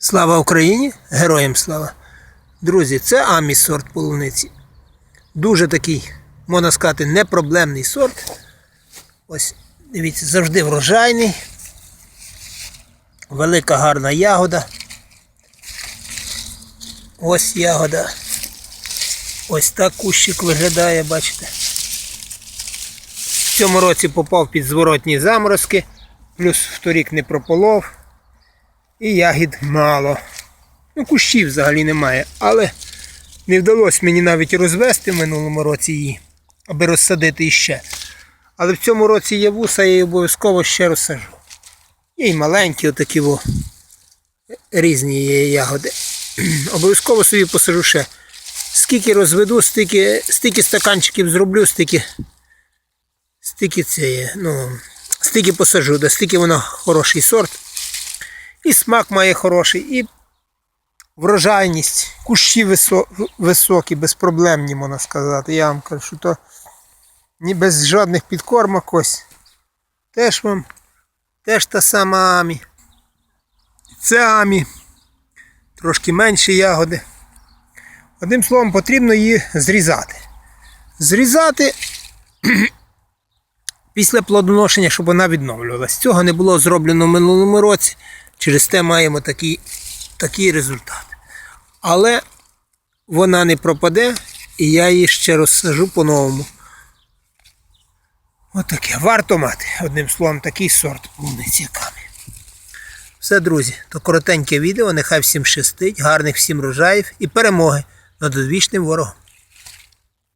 Слава Україні! Героям слава! Друзі, це Амі сорт полуниці. Дуже такий, можна сказати, непроблемний сорт. Ось, дивіться, завжди врожайний. Велика гарна ягода. Ось ягода. Ось так кущик виглядає, бачите. В цьому році попав під зворотні заморозки, плюс вторік не прополов. І ягід мало. Ну, кущів взагалі немає. Але не вдалося мені навіть розвести в минулому році її, аби розсадити іще. Але в цьому році є вуса, я її обов'язково ще розсажу. Є й маленькі отакі во, різні є ягоди. Обов'язково собі посажу ще. Скільки розведу, стільки, стільки стаканчиків зроблю, стільки, стільки це є. Ну, стільки посажу, да стільки вона хороший сорт. І смак має хороший, і врожайність, кущі високі, безпроблемні, можна сказати. Я вам кажу, що то ні без жодних підкормок ось. Теж вам, теж та сама амі. Це амі. Трошки менші ягоди. Одним словом, потрібно її зрізати. Зрізати після плодоношення, щоб вона відновлювалась. Цього не було зроблено в минулому році. Через те маємо такий, такий результат. Але вона не пропаде, і я її ще розсажу по-новому. Отаке. Варто мати. Одним словом, такий сорт полуниці яками. Все, друзі, то коротеньке відео. Нехай всім щастить, гарних всім рожаїв і перемоги над одвічним ворогом.